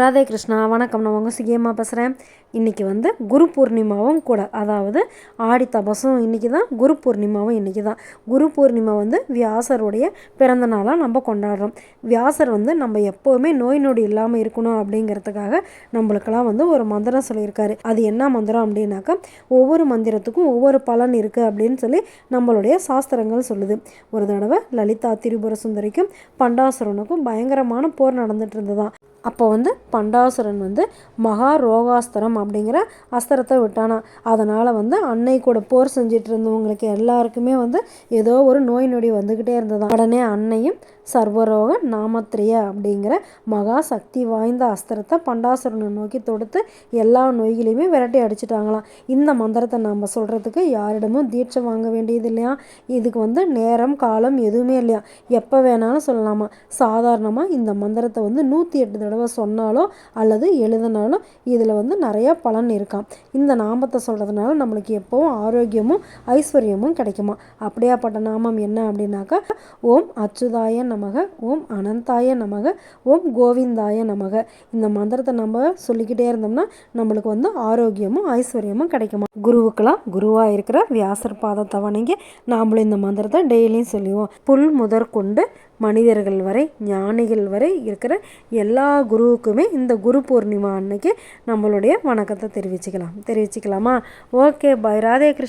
ராதே கிருஷ்ணா வணக்கம். நான் உங்கள் சுகியமாக பேசுகிறேன் இன்றைக்கி வந்து குரு பூர்ணிமாவும் கூட அதாவது ஆடி தபசும் இன்றைக்கி தான் குரு பூர்ணிமாவும் இன்றைக்கி தான். குரு பூர்ணிமா வந்து வியாசருடைய பிறந்த நாளாக நம்ம கொண்டாடுறோம். வியாசர் வந்து நம்ம எப்போவுமே நோய் நொடி இல்லாமல் இருக்கணும் அப்படிங்கிறதுக்காக நம்மளுக்கெல்லாம் வந்து ஒரு மந்திரம் சொல்லியிருக்காரு. அது என்ன மந்திரம் அப்படின்னாக்கா ஒவ்வொரு மந்திரத்துக்கும் ஒவ்வொரு பலன் இருக்குது அப்படின்னு சொல்லி நம்மளுடைய சாஸ்திரங்கள் சொல்லுது. ஒரு தடவை லலிதா திரிபுர சுந்தரிக்கும் பண்டாசுரனுக்கும் பயங்கரமான போர் நடந்துட்டு இருந்ததாம் அப்போ வந்து பண்டாசுரன் வந்து மகா ரோகாஸ்திரம் அப்படிங்கிற அஸ்திரத்தை விட்டானா. அதனால் வந்து அன்னை கூட போர் செஞ்சிட்டு இருந்தவங்களுக்கு எல்லாருக்குமே வந்து ஏதோ ஒரு நோய் நொடி வந்துக்கிட்டே இருந்ததான் உடனே அன்னையும் சர்வரோக நாமத்ரிய அப்படிங்கிற மகா சக்தி வாய்ந்த அஸ்திரத்தை பண்டாசுரனை நோக்கி தொடுத்து எல்லா நோய்களையுமே விரட்டி அடிச்சிட்டாங்களாம். இந்த மந்திரத்தை நம்ம சொல்கிறதுக்கு யாரிடமும் தீட்சை வாங்க வேண்டியது இல்லையா இதுக்கு வந்து நேரம் காலம் எதுவுமே இல்லையா? எப்போ வேணாலும் சொல்லலாமா? சாதாரணமாக இந்த மந்திரத்தை வந்து நூற்றி எட்டு தடவை சொன்னாலோ அல்லது எழுதினாலும் இதில் வந்து நிறையா பலன் இருக்காம். இந்த நாமத்தை சொல்கிறதுனால நம்மளுக்கு எப்போவும் ஆரோக்கியமும் ஐஸ்வர்யமும் கிடைக்குமா அப்படியாப்பட்ட நாமம் என்ன அப்படின்னாக்கா ஓம் அச்சுதாய நமக ஓம் அனந்தாய நமக ஓம் கோவிந்தாய நமக. இந்த மந்திரத்தை நம்ம சொல்லிக்கிட்டே இருந்தோம்னா நம்மளுக்கு வந்து ஆரோக்கியமும் ஐஸ்வர்யமும் கிடைக்குமா? குருவுக்கெல்லாம் குருவாக இருக்கிற வியாசர் பாதத்தை வணங்கி நாமளும் இந்த மந்திரத்தை டெய்லியும் சொல்லுவோம். புல் முதற்கொண்டு மனிதர்கள் வரை ஞானிகள் வரை இருக்கிற எல்லா குருவுக்குமே இந்த குரு பூர்ணிமா அன்னைக்கு நம்மளுடைய வணக்கத்தை தெரிவிச்சுக்கலாம். தெரிவிச்சுக்கலாமா? Okay bye. ராதே கிருஷ்ண.